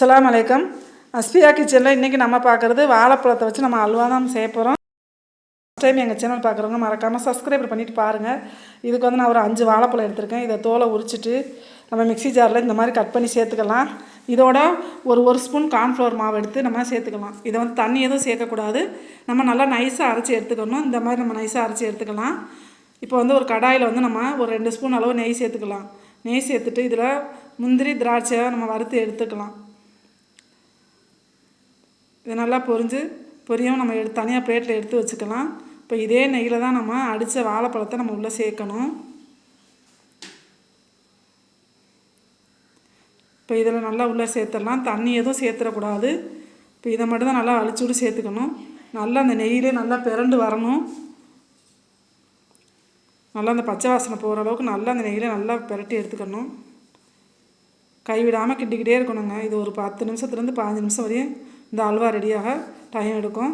அஸ்லாம் வலைக்கம் அஸ்பியா கிச்சனில் இன்றைக்கி நம்ம பார்க்குறது வாழைப்பழத்தை வச்சு நம்ம அல்வா தான் செய்ய போகிறோம் ஃபஸ்ட் டைம் எங்கள் சேனல் பார்க்குறவங்க மறக்காமல் சப்ஸ்கிரைப் பண்ணிட்டு பாருங்கள் இதுக்கு வந்து நான் ஒரு அஞ்சு வாழைப்பழம் எடுத்திருக்கேன். இதை தோலை உரிச்சிட்டு நம்ம மிக்ஸி ஜாரில் இந்த மாதிரி கட் பண்ணி சேர்த்துக்கலாம். இதோட ஒரு ஒரு ஸ்பூன் கார்ன்ஃப்ளவர் மாவு எடுத்து நம்ம சேர்த்துக்கலாம். இதை வந்து தண்ணி எதுவும் சேர்க்கக்கூடாது. நம்ம நல்லா நைஸாக அரைச்சி எடுத்துக்கணும். இந்த மாதிரி நம்ம நைஸாக அரைச்சி எடுத்துக்கலாம். இப்போ வந்து ஒரு கடாயில் வந்து நம்ம ஒரு ரெண்டு ஸ்பூன் அளவு நெய் சேர்த்துக்கலாம். நெய் சேர்த்துட்டு இதில் முந்திரி திராட்சை நம்ம வறுத்து எடுத்துக்கலாம். இது நல்லா பொரிஞ்சு பொரியும் நம்ம எடுத்து தனியாக பிளேட்டில் எடுத்து வச்சுக்கலாம். இப்போ இதே நெய்யில் தான் நம்ம அடித்த வாழைப்பழத்தை நம்ம உள்ளே சேர்க்கணும். இப்போ இதில் நல்லா உள்ளே சேர்த்துடலாம். தண்ணி எதுவும் சேர்த்துடக்கூடாது. இப்போ இதை மட்டும் தான் நல்லா அழிச்சுட்டு சேர்த்துக்கணும். நல்லா அந்த நெய்யிலே நல்லா பிறண்டு வரணும். நல்லா அந்த பச்சை வாசனை போகிற அளவுக்கு நல்லா அந்த நெய்யில் நல்லா பிரட்டி எடுத்துக்கணும். கைவிடாமல் கிட்டிக்கிட்டே இருக்கணுங்க. இது ஒரு பத்து நிமிஷத்துலேருந்து பதினஞ்சு நிமிஷம் வரையும் இந்த அல்வா ரெடியாக டைம் எடுக்கும்.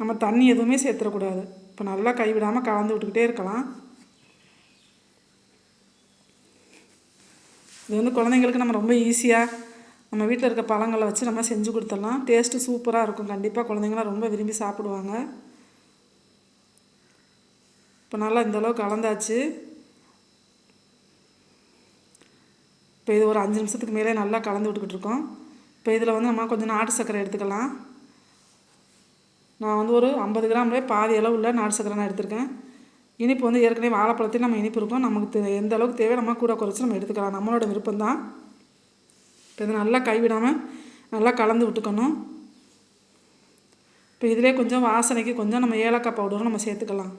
நம்ம தண்ணி எதுவுமே சேர்த்துடக்கூடாது. இப்போ நல்லா கைவிடாமல் கலந்து விட்டுக்கிட்டே இருக்கலாம். இது வந்து குழந்தைங்களுக்கு நம்ம ரொம்ப ஈஸியாக நம்ம வீட்டில் இருக்க பழங்களை வச்சு நம்ம செஞ்சு கொடுத்துடலாம். டேஸ்ட்டு சூப்பராக இருக்கும். கண்டிப்பாக குழந்தைங்களாம் ரொம்ப விரும்பி சாப்பிடுவாங்க. இப்போ நல்லா இந்தளவு கலந்தாச்சு. இப்போ இது ஒரு அஞ்சு நிமிஷத்துக்கு மேலே நல்லா கலந்து விட்டுக்கிட்டு இருக்கோம். இப்போ இதில் வந்து நம்ம கொஞ்சம் நாட்டு சர்க்கரை எடுத்துக்கலாம். நான் வந்து ஒரு ஐம்பது கிராம்லேயே பாதி அளவு உள்ள நாட்டு சர்க்கரை நான் எடுத்திருக்கேன். இனிப்பு வந்து ஏற்கனவே வாழைப்பழத்தையும் நம்ம இனிப்பு இருக்கும். நமக்கு எந்த அளவுக்கு தேவை நம்ம கூட குறைச்சி நம்ம எடுத்துக்கலாம். நம்மளோட விருப்பம் தான். இப்போ இதை நல்லா கைவிடாமல் நல்லா கலந்து விட்டுக்கணும். இப்போ இதிலே கொஞ்சம் வாசனைக்கு கொஞ்சம் நம்ம ஏலக்காய் பவுடரும் நம்ம சேர்த்துக்கலாம்.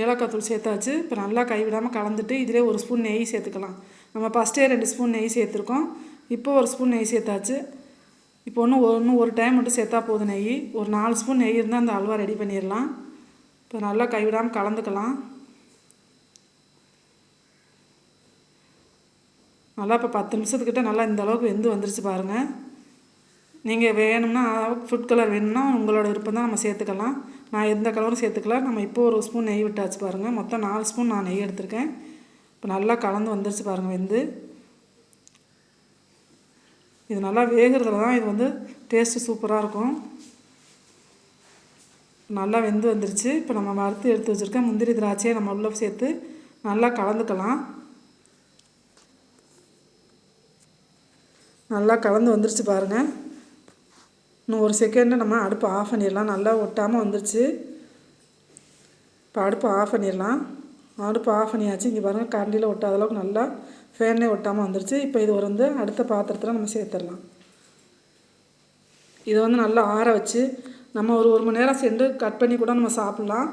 ஏலக்காய் தூள் சேர்த்தாச்சு. இப்போ நல்லா கைவிடாமல் கலந்துட்டு இதிலே ஒரு ஸ்பூன் நெய் சேர்த்துக்கலாம். நம்ம ஃபஸ்ட்டே ரெண்டு ஸ்பூன் நெய் சேர்த்துருக்கோம். இப்போ ஒரு ஸ்பூன் நெய் சேர்த்தாச்சு. இப்போ ஒன்று ஒன்று ஒரு டைம் மட்டும் சேர்த்தா போதும் நெய். ஒரு நாலு ஸ்பூன் நெய் இருந்தால் அந்த அல்வா ரெடி பண்ணிடலாம். இப்போ நல்லா கைவிடாமல் கலந்துக்கலாம். நல்லா இப்போ பத்து நிமிஷத்துக்கிட்ட நல்லா இந்த அளவுக்கு வெந்து வந்துருச்சு பாருங்கள் நீங்கள் வேணும்னா ஃபுட் கலர் வேணும்னா உங்களோட விருப்பம் தான் நம்ம சேர்த்துக்கலாம். நான் எந்த கலரும் சேர்த்துக்கல. நம்ம இப்போ ஒரு ஸ்பூன் நெய் விட்டாச்சு பாருங்கள் மொத்தம் நாலு ஸ்பூன் நான் நெய் எடுத்திருக்கேன். இப்போ நல்லா கலந்து வந்துருச்சு பாருங்கள் வெந்து. இது நல்லா வேகிறதுல தான் இது வந்து டேஸ்ட்டு சூப்பராக இருக்கும். நல்லா வெந்து வந்துருச்சு. இப்போ நம்ம வறுத்து எடுத்து வச்சுருக்க முந்திரி திராட்சையை நம்ம உள்ளே சேர்த்து நல்லா கலந்துக்கலாம். நல்லா கலந்து வந்துருச்சு பாருங்கள் இன்னும் ஒரு செகண்டில் நம்ம அடுப்பை ஆஃப் பண்ணிடலாம். நல்லா ஒட்டாமல் வந்துருச்சு. இப்போ அடுப்பை ஆஃப் பண்ணிடலாம். அடுப்பு ஆஃப் பண்ணியாச்சு. இங்கே பாருங்கள் கரண்டியில் ஒட்டாத அளவுக்கு நல்லா ஃபேனே ஒட்டாமல் வந்துருச்சு. இப்போ இது ஒரு வந்து அடுத்த பாத்திரத்தில் நம்ம சேர்த்துடலாம். இதை வந்து நல்லா ஆற வச்சு நம்ம ஒரு ஒரு மணி நேரம் சென்று கட் பண்ணி கூட நம்ம சாப்பிட்லாம்.